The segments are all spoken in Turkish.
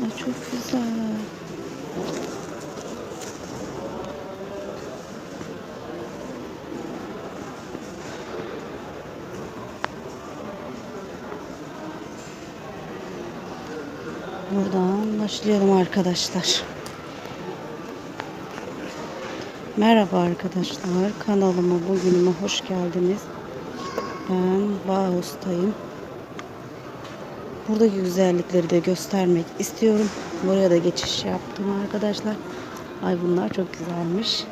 Ay çok güzel. Buradan başlayalım arkadaşlar. Merhaba arkadaşlar. Kanalıma bugünüme hoş geldiniz. Ben Bağustayım. Buradaki güzellikleri de göstermek istiyorum. Buraya da geçiş yaptım arkadaşlar. Ay bunlar çok güzelmiş.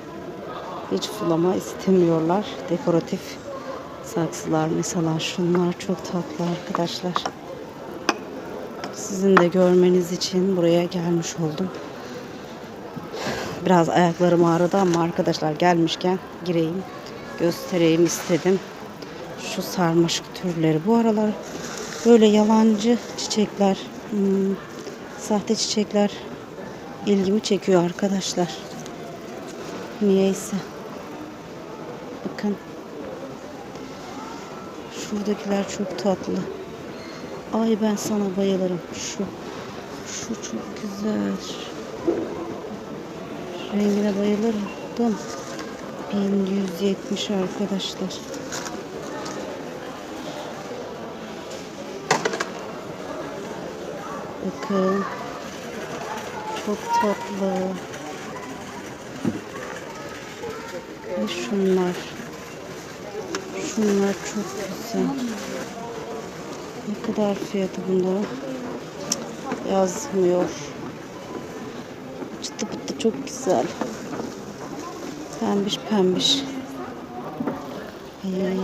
Hiç sulama istemiyorlar. Dekoratif saksılar mesela şunlar çok tatlı arkadaşlar. Sizin de görmeniz için buraya gelmiş oldum. Biraz ayaklarım ağrıdı ama arkadaşlar gelmişken gireyim göstereyim istedim. Şu sarmaşık türleri bu aralar böyle yalancı çiçekler, hmm, sahte çiçekler ilgimi çekiyor arkadaşlar. Niyeyse. Bakın. Şuradakiler çok tatlı. Ay ben sana bayılırım. Şu. Şu çok güzel. Rengine bayılırım. 1170 arkadaşlar. Bakın. Çok tatlı. Ve şunlar. Şunlar çok güzel. Ne kadar fiyatı bunların? Cık, Yazmıyor. Çıtı pıtı çok güzel. Pembiş pembiş. Ay,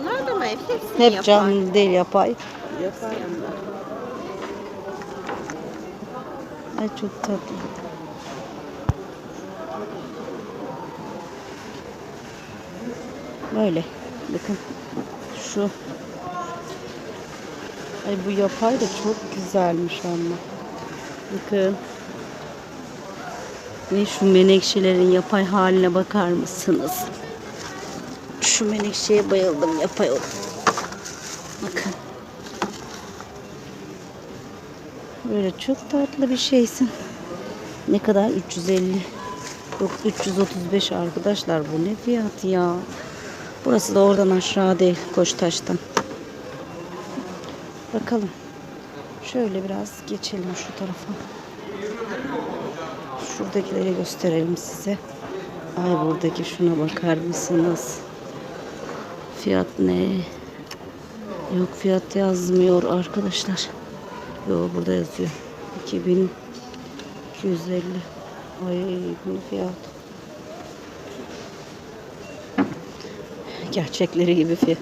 Onlar da mı hep hep canlı değil yapay. Yapar. Ay çok tatlı. Böyle. Bakın. Şu. Ay bu yapay da çok güzelmiş ama. Bakın. Ve şu menekşelerin yapay haline bakar mısınız? Şu menekşeye bayıldım yapay olan. Bakın. Böyle çok tatlı bir şeysin. Ne kadar? 350. Yok 335 arkadaşlar. Bu ne fiyat ya? Burası da oradan aşağı değil. Koçtaş'tan. Bakalım. Şöyle biraz geçelim şu tarafa. Şuradakileri gösterelim size. Ay buradaki şuna bakar mısınız? Fiyat ne? Yok fiyat yazmıyor arkadaşlar. Yo burada yazıyor. 2250. Ay bunu fiyat. Gerçekleri gibi fiyat.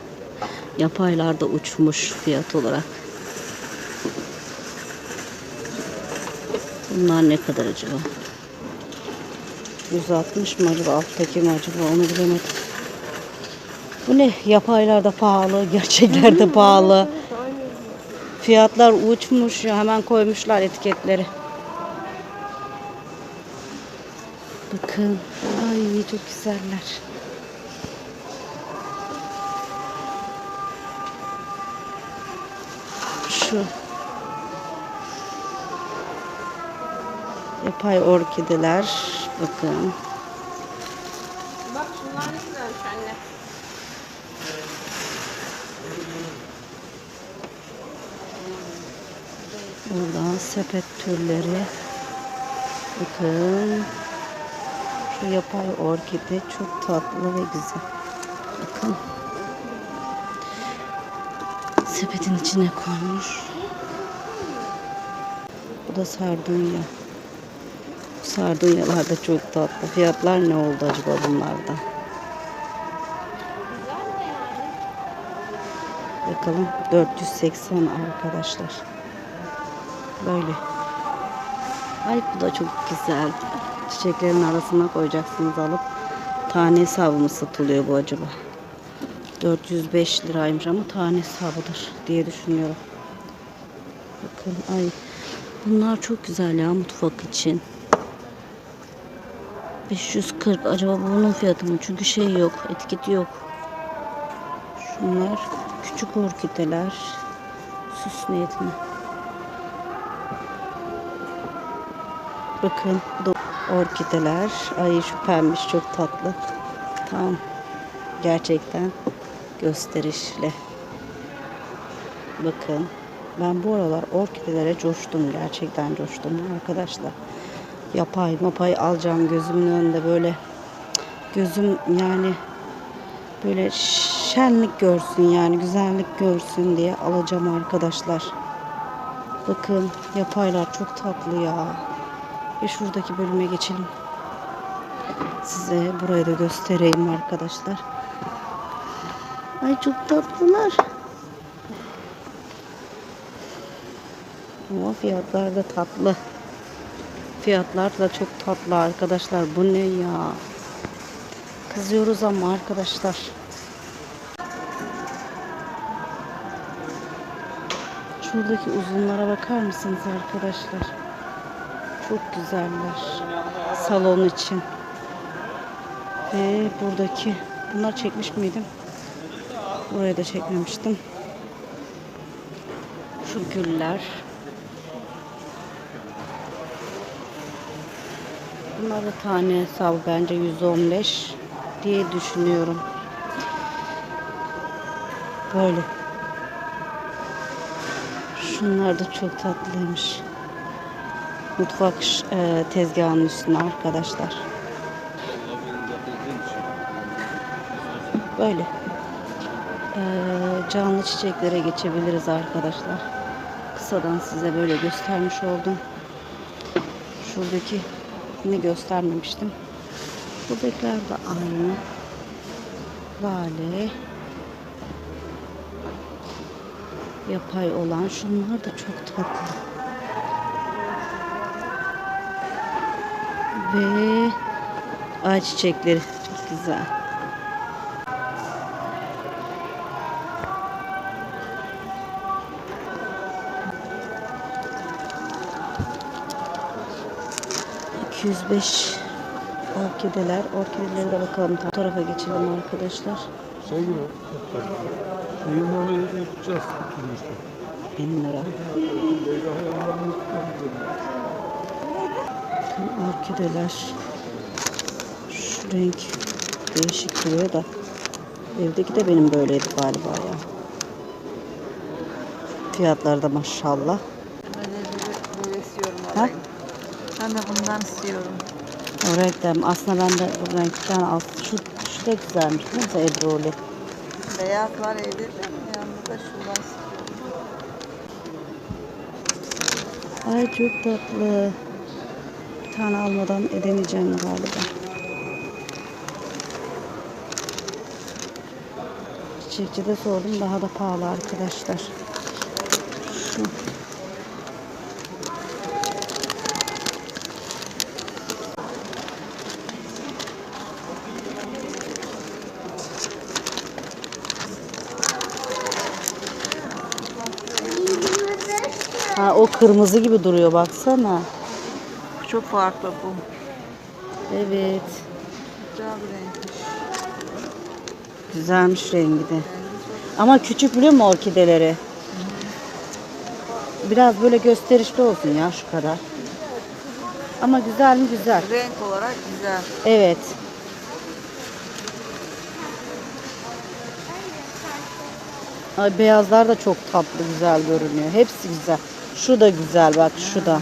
Yapaylar da uçmuş fiyat olarak. Bunlar ne kadar acaba? 160 mı acaba? Alttaki mi acaba? Onu bilemedim. Bu ne? Yapaylar da pahalı, gerçekler de pahalı. Fiyatlar uçmuş ya hemen koymuşlar etiketleri. Bakın. Ay çok güzeller. Şu. Yapay orkideler. Bakın. Bak şunlar ne güzelmiş anne. Buradan sepet türleri. Bakın. Şu yapay orkide çok tatlı ve güzel. Bakın. Sepetin içine koymuş. Bu da sardunya. Bu sardunyalar da çok tatlı. Fiyatlar ne oldu acaba bunlarda? Bakalım 480 arkadaşlar. Böyle. Ay bu da çok güzel. Çiçeklerin arasına koyacaksınız alıp. Tane hesabı mı satılıyor bu acaba? 405 liraymış ama tane hesabıdır diye düşünüyorum. Bakın ay bunlar çok güzel ya mutfak için. 540 acaba bunun fiyatı mı? Çünkü şey yok, etiketi yok. Şunlar küçük orkideler. Süs niyetine. Bakın orkideler. Ay şu pembiş çok tatlı. Tam gerçekten gösterişli. Bakın ben bu aralar orkidelere coştum. Gerçekten coştum arkadaşlar. Yapay mapay alacağım gözümün önünde böyle gözüm yani böyle şenlik görsün yani güzellik görsün diye alacağım arkadaşlar. Bakın yapaylar çok tatlı ya. Ve şuradaki bölüme geçelim. Size burayı da göstereyim arkadaşlar. Ay çok tatlılar. Ama fiyatlar da tatlı. Fiyatlar da çok tatlı arkadaşlar. Bu ne ya? Kızıyoruz ama arkadaşlar. Şuradaki uzunlara bakar mısınız arkadaşlar? Çok güzeller. Salon için. Ve buradaki bunlar çekmiş miydim? Burayı da çekmemiştim. Şu güller. Bunlar da tane hesabı bence 115 diye düşünüyorum. Böyle. Şunlar da çok tatlıymış. Mutfak e, tezgahının üstüne arkadaşlar. Böyle. E, canlı çiçeklere geçebiliriz arkadaşlar. Kısadan size böyle göstermiş oldum. Şuradaki ne göstermemiştim. Buradakiler de aynı. Lale. Yapay olan şunlar da çok tatlı. Ve ay çiçekleri çok güzel. ...205 orkideler. Orkidelere de bakalım. Bu tarafa geçelim arkadaşlar. Şey gibi. Muhabbeti yapacağız. Tutulmuştu. 1000 lira. Orkideler. Şu renk değişik duruyor da. Evdeki de benim böyleydi galiba ya. Fiyatları da maşallah. Ben de istiyorum Ha? Ben de bundan istiyorum. O renkten aslında ben de bu renkten al. Şu, şu da güzelmiş. Neyse Ebroli. Beyaz var evde de yanında da şundan istiyorum. Ay çok tatlı. Tane almadan edemeyeceğim galiba. Çiçekçide sordum daha da pahalı arkadaşlar. Şu. Ha, o kırmızı gibi duruyor baksana. Çok farklı bu. Evet. Güzel bir renkmiş. Güzelmiş rengi de. Ama küçük biliyor musun orkideleri? Biraz böyle gösterişli olsun ya şu kadar. Ama güzel mi güzel. Renk olarak güzel. Evet. Ay beyazlar da çok tatlı güzel görünüyor. Hepsi güzel. Şu da güzel bak şu da.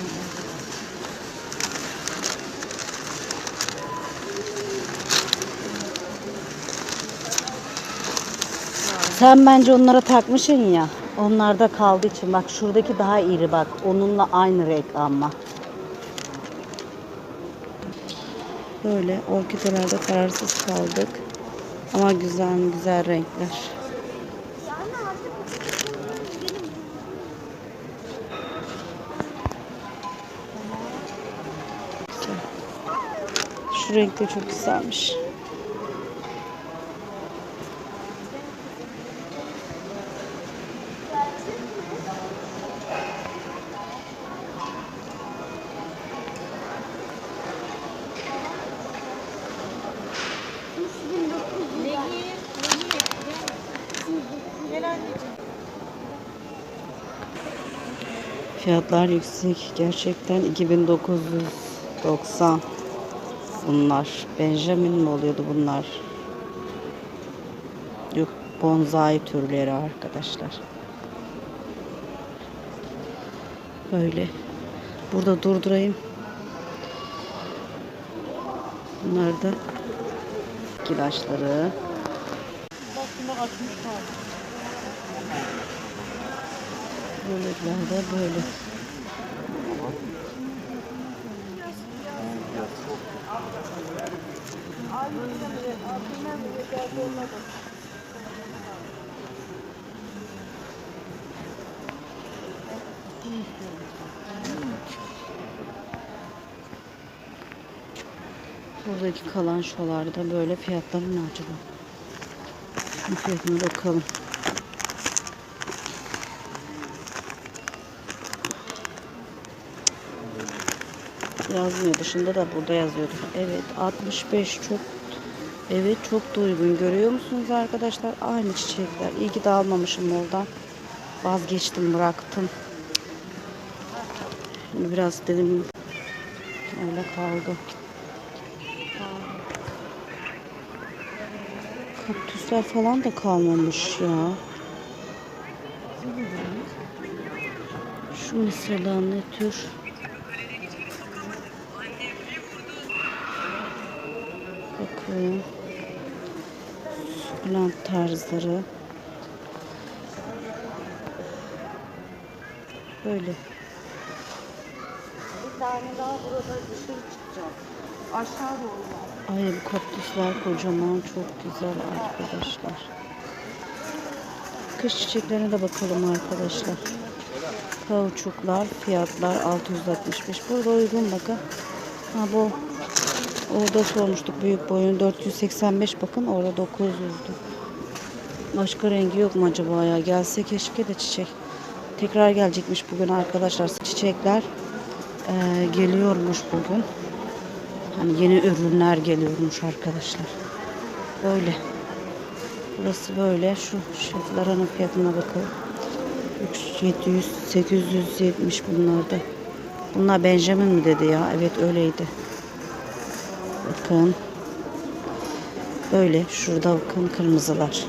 Sen bence onlara takmışsın ya. Onlarda kaldığı için bak şuradaki daha iri bak. Onunla aynı renk ama. Böyle orkidelerde kararsız kaldık. Ama güzel güzel renkler. Şu renk de çok güzelmiş. Fiyatlar yüksek. Gerçekten 2900 90. Bunlar. Benjamin mi oluyordu bunlar? Yok bonsai türleri arkadaşlar. Böyle. Burada durdurayım. Bunlar da kilaçları. Böyleler de böyle. Buradaki kalan şolarda böyle fiyatları ne acaba? Fiyatına bakalım. Yazmıyor dışında da burada yazıyordu. Evet 65 çok Evet çok da uygun. Görüyor musunuz arkadaşlar? Aynı çiçekler. İyi ki de almamışım oradan. Vazgeçtim bıraktım. Şimdi biraz dedim öyle kaldı. Kaktüsler falan da kalmamış ya. Şu mesela ne tür? Bakın. Sukulent tarzları. Böyle. Bir tane daha burada dışarı çıkacak. Aşağı doğru. Ay bu kaktüsler kocaman çok güzel arkadaşlar. Kış çiçeklerine de bakalım arkadaşlar. Kauçuklar fiyatlar 665. Burada uygun bakın. Ha bu orada sormuştuk büyük boyun 485 bakın orada 900'dü. Başka rengi yok mu acaba ya? Gelse keşke de çiçek. Tekrar gelecekmiş bugün arkadaşlar. Çiçekler eee, geliyormuş bugün. Hani yeni ürünler geliyormuş arkadaşlar. Böyle. Burası böyle. Şu şeflerin fiyatına bakalım. 700, 870 bunlarda. Bunlar Benjamin mi dedi ya? Evet öyleydi. Bakın. Böyle. Şurada bakın kırmızılar.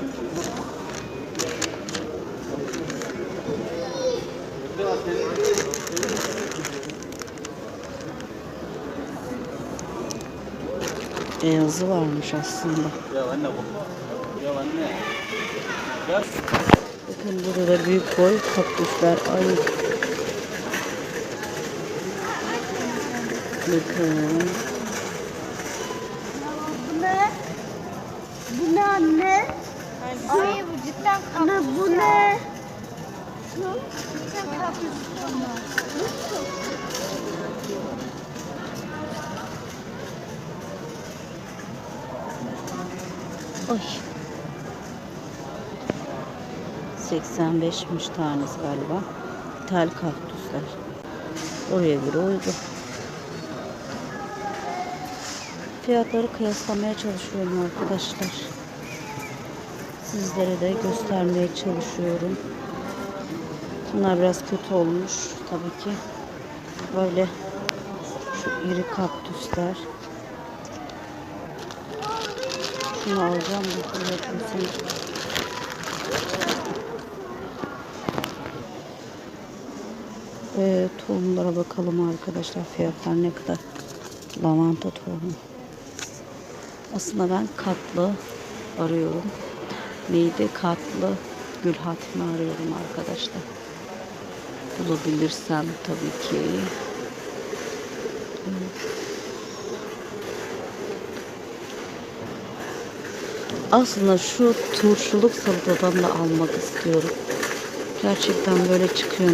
Beyazı varmış aslında. Bakın burada da büyük boy kaktüsler. Ay. Bakın. Bu ne? Bu ne anne? Ay bu cidden Anne bu ne? Cidden kaktüs. Ay. 85'miş tanesi galiba. Tel kaktüsler. Oraya göre uygun. Fiyatları kıyaslamaya çalışıyorum arkadaşlar. Sizlere de göstermeye çalışıyorum. Bunlar biraz kötü olmuş tabii ki. Böyle şu iri kaktüsler. Şunu alacağım bu üretmesin. Ve tohumlara bakalım arkadaşlar fiyatlar ne kadar. Lavanta tohumu. Aslında ben katlı arıyorum. Neydi? Katlı gül hatmi arıyorum arkadaşlar. Bulabilirsem tabii ki. Aslında şu turşuluk salatadan da almak istiyorum. Gerçekten böyle çıkıyor.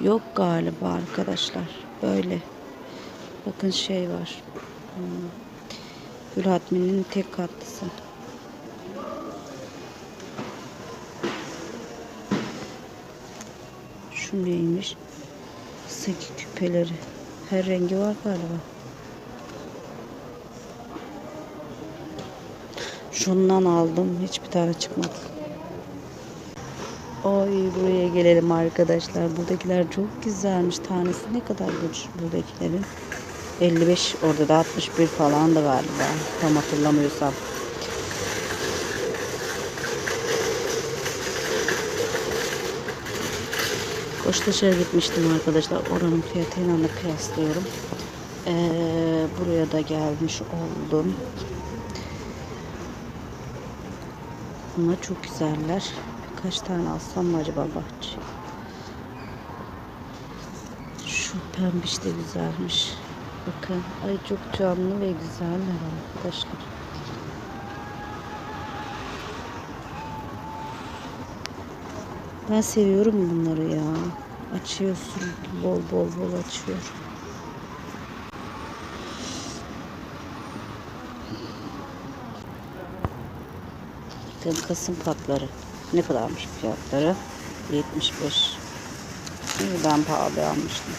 Yok galiba arkadaşlar. Böyle. Bakın şey var. Hmm. Tek katlısı. Şu neymiş? Seki küpeleri. Her rengi var galiba. Şundan aldım. Hiçbir tane çıkmadı. Oy buraya gelelim arkadaşlar. Buradakiler çok güzelmiş. Tanesi ne kadar bu- buradakilerin? 55 orada da 61 falan da galiba. Tam hatırlamıyorsam. Koçtaş'a gitmiştim arkadaşlar. Oranın fiyatıyla da kıyaslıyorum. Ee, buraya da gelmiş oldum. Bunlar çok güzeller. Kaç tane alsam mı acaba bahçe? Şu pembiş de güzelmiş. Bakın. Ay çok canlı ve güzeller arkadaşlar. Ben seviyorum bunları ya. Açıyorsun. Bol bol bol açıyor. Bakın kasım patları. Ne kadarmış fiyatları? 75. Şimdi ben pahalı almıştım.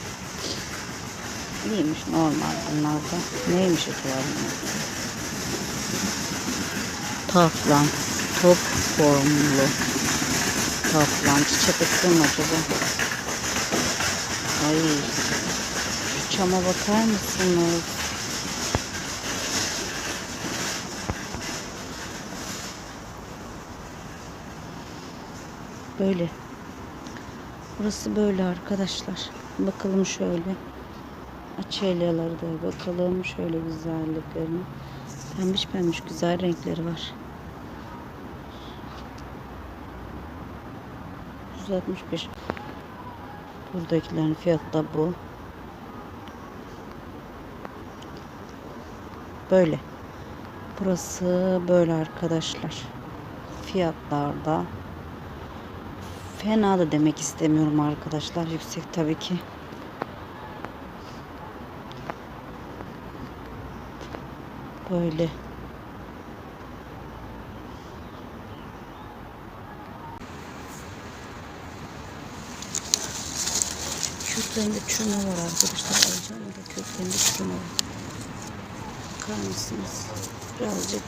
İyiymiş normal bunlarda. Neymiş acaba? Taflan. Top formlu. Taflan. Çiçek ısır mı acaba? Ay. Şu çama bakar mısınız? Böyle. Burası böyle arkadaşlar. Bakalım şöyle. Açelyaları da bakalım şöyle güzelliklerine. Pembiş pembiş güzel renkleri var. 165. Buradakilerin fiyatı da bu. Böyle. Burası böyle arkadaşlar. Fiyatlarda fena da demek istemiyorum arkadaşlar. Yüksek tabii ki. Böyle. Köklerinde çürüme var arkadaşlar. Alacağım da köklerinde çürüme var. Bakar mısınız? Birazcık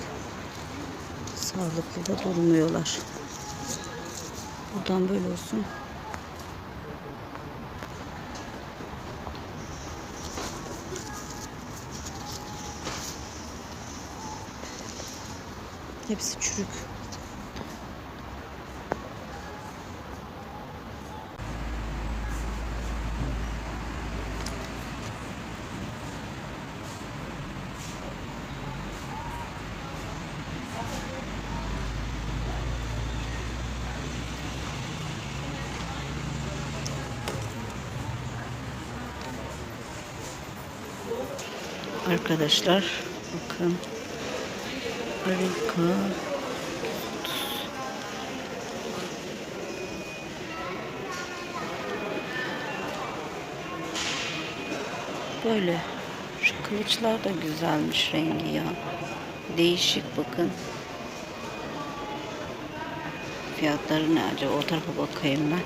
sağlıklı da durmuyorlar. Buradan böyle olsun. Hepsi çürük. Arkadaşlar bakın. Harika. Böyle. Şu kılıçlar da güzelmiş rengi ya. Değişik bakın. Fiyatları ne acaba? O tarafa bakayım ben.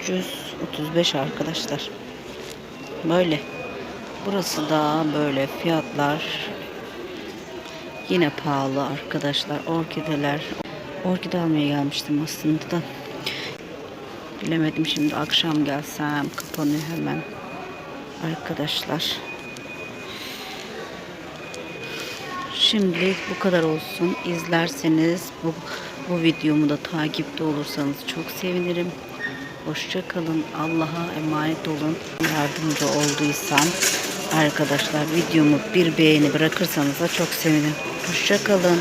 335 arkadaşlar. Böyle. Burası da böyle fiyatlar yine pahalı arkadaşlar. Orkideler. Orkide almaya gelmiştim aslında da. Bilemedim şimdi akşam gelsem kapanıyor hemen. Arkadaşlar. Şimdilik bu kadar olsun. İzlerseniz bu, bu videomu da takipte olursanız çok sevinirim. Hoşça kalın. Allah'a emanet olun. Yardımcı olduysam arkadaşlar videomu bir beğeni bırakırsanız da çok sevinirim. Hoşça kalın.